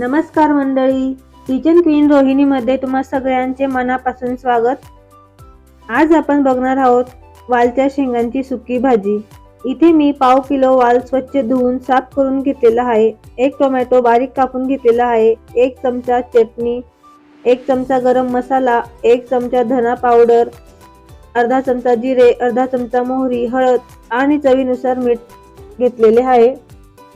नमस्कार मंडळी. Kitchen queen रोहिणीमध्ये तुम्हा सगळ्यांचे मनापासून स्वागत. आज आपण बघणार आहोत वालच्या शेंगांची सुकी भाजी. इथे मी पाव किलो वाल स्वच्छ धुवून साफ करून घेतलेला आहे. एक टोमॅटो बारीक कापून घेतलेला आहे. एक चमचा चटणी एक चमचा गरम मसाला एक चमचा धना पावडर अर्धा चमचा जिरे अर्धा चमचा मोहरी हळद आणि चवीनुसार मीठ घेतलेले आहे.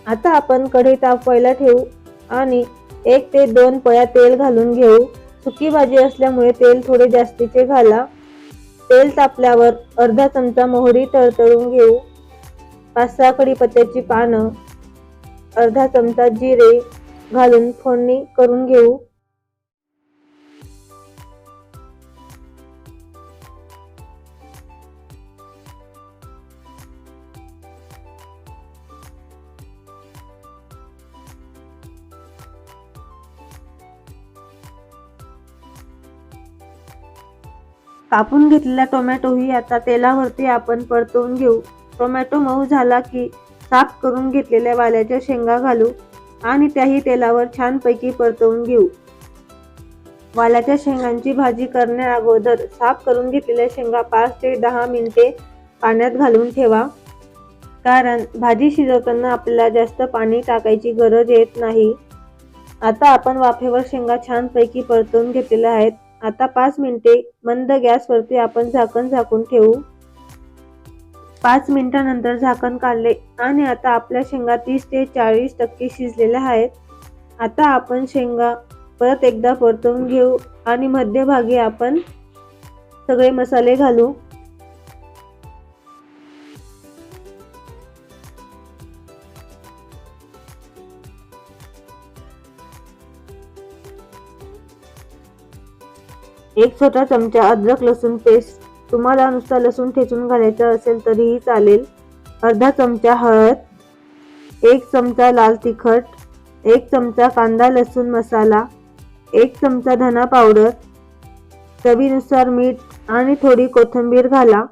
आता आपण कढई तापवायला ठेवू. आणि एक ते दोन पळ्या तेल घालून घेऊ. सुकी भाजी असल्यामुळे तेल थोडे जास्तीचे घाला. तेल तापल्यावर अर्धा चमचा मोहरी तळतळून घेऊ. पाच सहा कढीपत्त्याची पानं अर्धा चमचा जिरे घालून फोडणी करून घेऊ. कापून घेतलेला टोमॅटोही आता तेलावरती आपण परतवून घेऊ. टोमॅटो मऊ झाला की साफ करून घेतलेल्या वाल्याच्या शेंगा घालू आणि त्याही तेलावर छानपैकी परतवून घेऊ. वाल्याच्या शेंगांची भाजी करण्या अगोदर साफ करून घेतलेल्या शेंगा पाच ते दहा मिनिटे पाण्यात घालून ठेवा. कारण भाजी शिजवताना आपल्याला जास्त पाणी टाकायची गरज येत नाही. आता आपण वाफेवर शेंगा छानपैकी परतवून घेतलेल्या आहेत. आता पाच मिनिटे मंद गॅसवरती आपण झाकण झाकून ठेवू. पाच मिनिटानंतर झाकण काढले आणि आता आपल्या शेंगा तीस ते चाळीस टक्के शिजलेल्या आहेत. आता आपण शेंगा परत एकदा परतवून घेऊ आणि मध्यभागी आपण सगळे मसाले घालू. एक छोटा चमचा अद्रक लसूण पेस्ट तुम्हाला नुसता लसूण ठेचून घालायचं असेल तरीही चालेल. अर्धा चमचा हळद एक चमचा लाल तिखट एक चमचा कांदा लसूण मसाला एक चमचा धना पावडर चवीनुसार मीठ आणि थोडी कोथिंबीर घाला.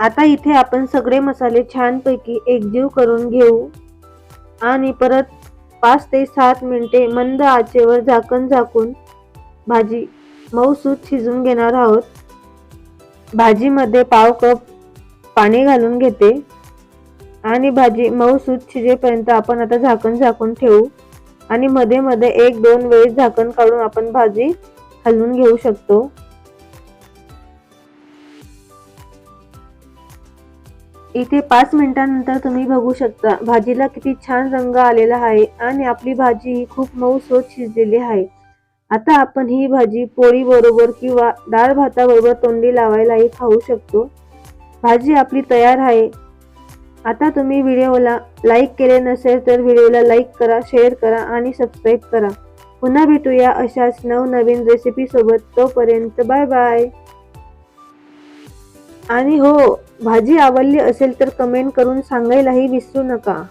आता इथे आपण सगळे मसाले छानपैकी एकजीव करून घेऊ. आणि परत पाच ते सात मिनटे मंद आचेवर झाकण झाकून भाजी मऊसूत शिजून घेणार आहोत. भाजीमध्ये पाव कप पाणी घालून घेते. आणि भाजी मऊसूत शिजेपर्यंत आपण आता झाकण झाकून ठेवू. आणि मध्ये मध्ये एक दोन वेळेस झाकण काढून आपण भाजी हलवून घेऊ शकतो. इथे पाच मिनिटांनंतर तुम्ही बघू शकता. भाजीला किती छान रंग आलेला आहे आणि आपली भाजी ही खूप मऊ सोत शिजलेली आहे. आता आपण ही भाजी पोळी बरोबर किंवा डाळ भाताबरोबर तोंडी लावायलाही खाऊ शकतो. भाजी आपली तयार आहे. आता तुम्ही व्हिडिओला लाईक केले नसेल तर व्हिडिओला लाईक करा शेअर करा आणि सबस्क्राईब करा. पुन्हा भेटूया अशाच नवनवीन रेसिपीसोबत तोपर्यंत बाय बाय. आणि हो भाजी आवडली असेल तर कमेंट करून सांगायलाही विसरू नका.